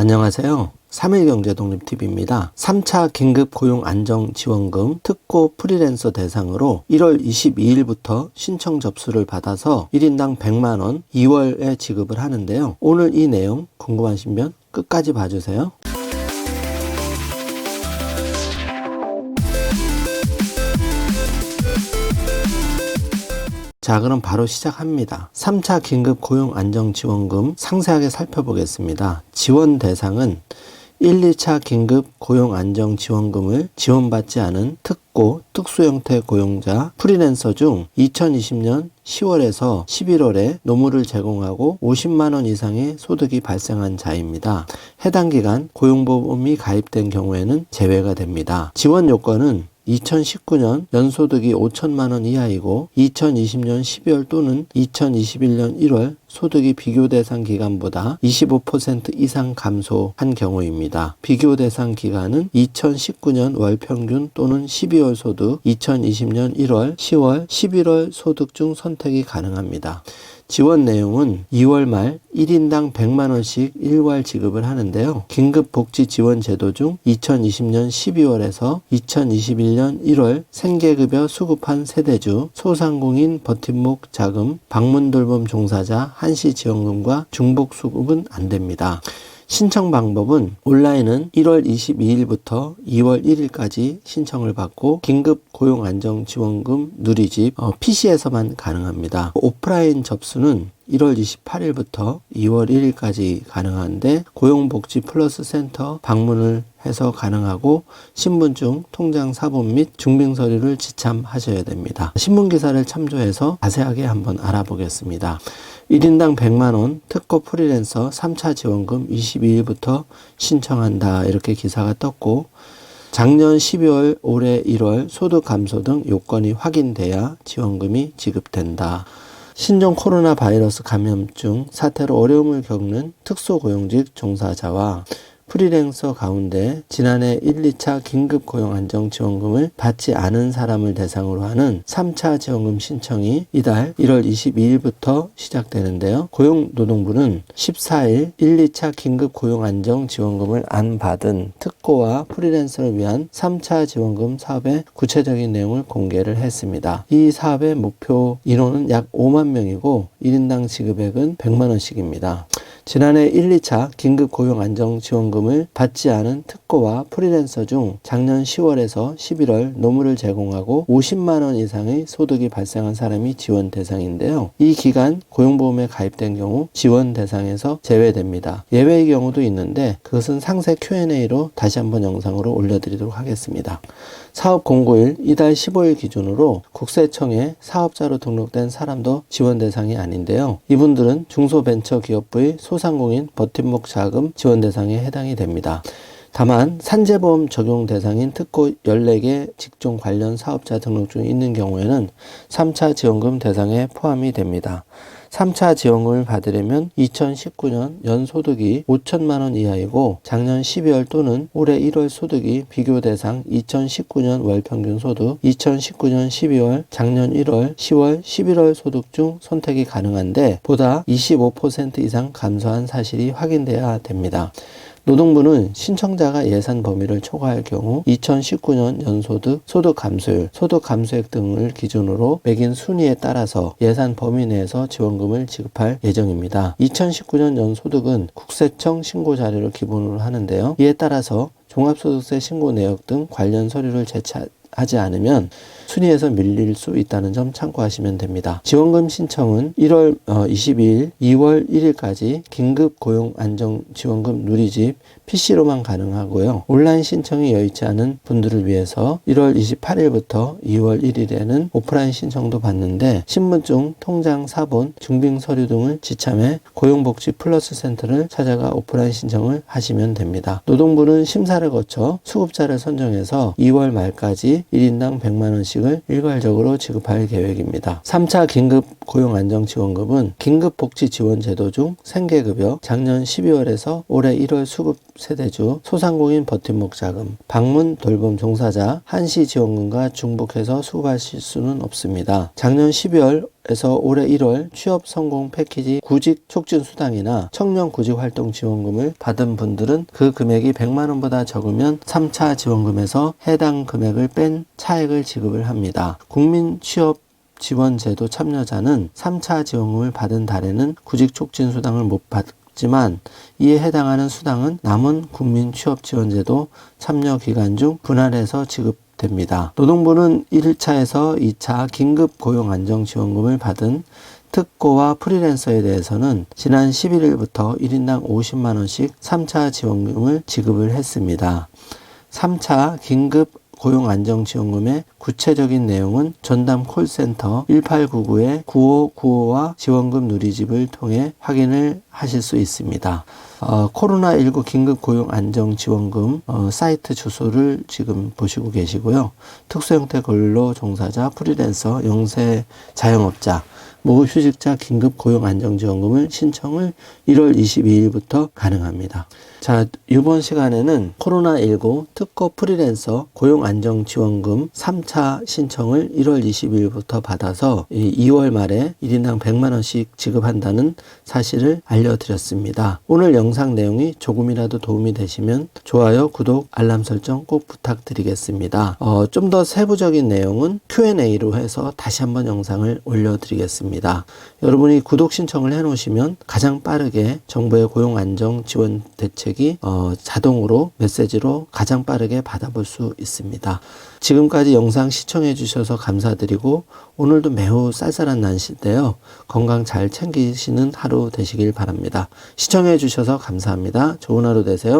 안녕하세요. 3일경제독립TV입니다. 3차 긴급 고용 안정 지원금 특고 프리랜서 대상으로 1월 22일부터 신청 접수를 받아서 1인당 100만원 2월에 지급을 하는데요. 오늘 이 내용 궁금하시면 끝까지 봐주세요. 자, 그럼 바로 시작합니다. 3차 긴급 고용 안정 지원금 상세하게 살펴보겠습니다. 지원 대상은 1, 2차 긴급 고용 안정 지원금을 지원받지 않은 특고, 특수 형태 고용자, 프리랜서 중 2020년 10월에서 11월에 노무를 제공하고 50만 원 이상의 소득이 발생한 자입니다. 해당 기간 고용보험이 가입된 경우에는 제외가 됩니다. 지원 요건은 2019년 연소득이 5천만 원 이하이고 2020년 12월 또는 2021년 1월 소득이 비교 대상 기간보다 25% 이상 감소한 경우입니다. 비교 대상 기간은 2019년 월 평균 또는 12월 소득, 2020년 1월, 10월, 11월 소득 중 선택이 가능합니다. 지원 내용은 2월 말 1인당 100만원씩 일괄 지급을 하는데요. 긴급복지 지원 제도 중 2020년 12월에서 2021년 1월 생계급여 수급한 세대주, 소상공인 버팀목 자금, 방문돌봄 종사자 한시지원금과 중복수급은 안 됩니다. 신청 방법은 온라인은 1월 22일부터 2월 1일까지 신청을 받고 긴급 고용 안정 지원금 누리집 어, PC에서만 가능합니다. 오프라인 접수는 1월 28일부터 2월 1일까지 가능한데 고용복지 플러스 센터 방문을 해서 가능하고 신분증, 통장 사본 및 증빙 서류를 지참하셔야 됩니다. 신문 기사를 참조해서 자세하게 한번 알아보겠습니다. 1인당 100만원 특고 프리랜서 3차 지원금 22일부터 신청한다 이렇게 기사가 떴고 작년 12월, 올해 1월 소득 감소 등 요건이 확인돼야 지원금이 지급된다. 신종 코로나 바이러스 감염증 사태로 어려움을 겪는 특수고용직 종사자와 프리랜서 가운데 지난해 1, 2차 긴급 고용 안정 지원금을 받지 않은 사람을 대상으로 하는 3차 지원금 신청이 이달 1월 22일부터 시작되는데요. 고용노동부는 14일 1, 2차 긴급 고용 안정 지원금을 안 받은 특고와 프리랜서를 위한 3차 지원금 사업의 구체적인 내용을 공개를 했습니다. 이 사업의 목표 인원은 약 5만 명이고 1인당 지급액은 100만 원씩입니다. 지난해 1, 2차 긴급 고용 안정 지원금을 받지 않은 특고와 프리랜서 중 작년 10월에서 11월 노무를 제공하고 50만 원 이상의 소득이 발생한 사람이 지원 대상인데요. 이 기간 고용보험에 가입된 경우 지원 대상에서 제외됩니다. 예외의 경우도 있는데 그것은 상세 Q&A로 다시 한번 영상으로 올려드리도록 하겠습니다. 사업 공고일 이달 15일 기준으로 국세청에 사업자로 등록된 사람도 지원 대상이 아닌데요. 이분들은 중소벤처기업부의 소상공인 버팀목 자금 지원 대상에 해당이 됩니다. 다만 산재보험 적용 대상인 특고 14개 직종 관련 사업자 등록 중에 있는 경우에는 3차 지원금 대상에 포함이 됩니다. 3차 지원금을 받으려면 2019년 연 소득이 5천만 원 이하이고 작년 12월 또는 올해 1월 소득이 비교 대상 2019년 월 평균 소득, 2019년 12월, 작년 1월, 10월, 11월 소득 중 선택이 가능한데 보다 25% 이상 감소한 사실이 확인돼야 됩니다. 노동부는 신청자가 예산 범위를 초과할 경우 2019년 연소득, 소득 감소율, 소득 감소액 등을 기준으로 매긴 순위에 따라서 예산 범위 내에서 지원금을 지급할 예정입니다. 2019년 연소득은 국세청 신고 자료를 기본으로 하는데요. 이에 따라서 종합소득세 신고 내역 등 관련 서류를 제출 하지 않으면 순위에서 밀릴 수 있다는 점 참고하시면 됩니다. 지원금 신청은 1월 22일, 2월 1일까지 긴급 고용 안정 지원금 누리집 PC로만 가능하고요. 온라인 신청이 여의치 않은 분들을 위해서 1월 28일부터 2월 1일에는 오프라인 신청도 받는데 신분증, 통장, 사본, 증빙 서류 등을 지참해 고용복지 플러스 센터를 찾아가 오프라인 신청을 하시면 됩니다. 노동부는 심사를 거쳐 수급자를 선정해서 2월 말까지 1인당 100만 원씩 원씩을 일괄적으로 지급할 계획입니다. 3차 긴급 고용 안정 지원금은 긴급 복지 지원 제도 중 생계급여 작년 12월에서 올해 1월 수급 세대주 소상공인 버팀목 자금 방문 돌봄 종사자 한시 지원금과 중복해서 수급하실 수는 없습니다. 작년 12월 정부 에서 올해 1월 취업 성공 패키지 구직 촉진 수당이나 청년 구직 활동 지원금을 받은 분들은 그 금액이 100만 원보다 적으면 3차 지원금에서 해당 금액을 뺀 차액을 지급을 합니다. 국민 취업 지원 제도 참여자는 3차 지원금을 받은 달에는 구직 촉진 수당을 못 받지만 이에 해당하는 수당은 남은 국민 취업 지원제도 참여 기간 중 분할해서 지급 됩니다. 노동부는 1차에서 2차 긴급 고용 안정 지원금을 받은 특고와 프리랜서에 대해서는 지난 11일부터 1인당 50만 원씩 3차 지원금을 지급을 했습니다. 3차 긴급 고용 안정 지원금의 구체적인 내용은 전담 콜센터 1899의 9595와 지원금 누리집을 통해 확인을 하실 수 있습니다. 어, 코로나19 긴급 고용 안정 지원금 어, 사이트 주소를 지금 보시고 계시고요. 특수 형태 근로 종사자, 프리랜서, 영세 자영업자, 무휴직자 긴급 고용 안정 지원금을 신청을 1월 22일부터 가능합니다. 자, 이번 시간에는 코로나19 특고 프리랜서 고용 안정 지원금 3차 신청을 1월 22일부터 받아서 이 2월 말에 1인당 100만 원씩 지급한다는 사실을 알려드렸습니다. 오늘 영상 내용이 조금이라도 도움이 되시면 좋아요, 구독, 알람 설정 꼭 부탁드리겠습니다. 어, 좀 더 세부적인 내용은 Q&A로 해서 다시 한번 영상을 올려드리겠습니다. 여러분이 구독 신청을 해놓으시면 가장 빠르게 정부의 고용 안정 지원 대책 이 어, 자동으로 메시지로 가장 빠르게 받아볼 수 있습니다. 지금까지 영상 시청해 주셔서 감사드리고 오늘도 매우 쌀쌀한 날씨인데요. 건강 잘 챙기시는 하루 되시길 바랍니다. 시청해 주셔서 감사합니다. 좋은 하루 되세요.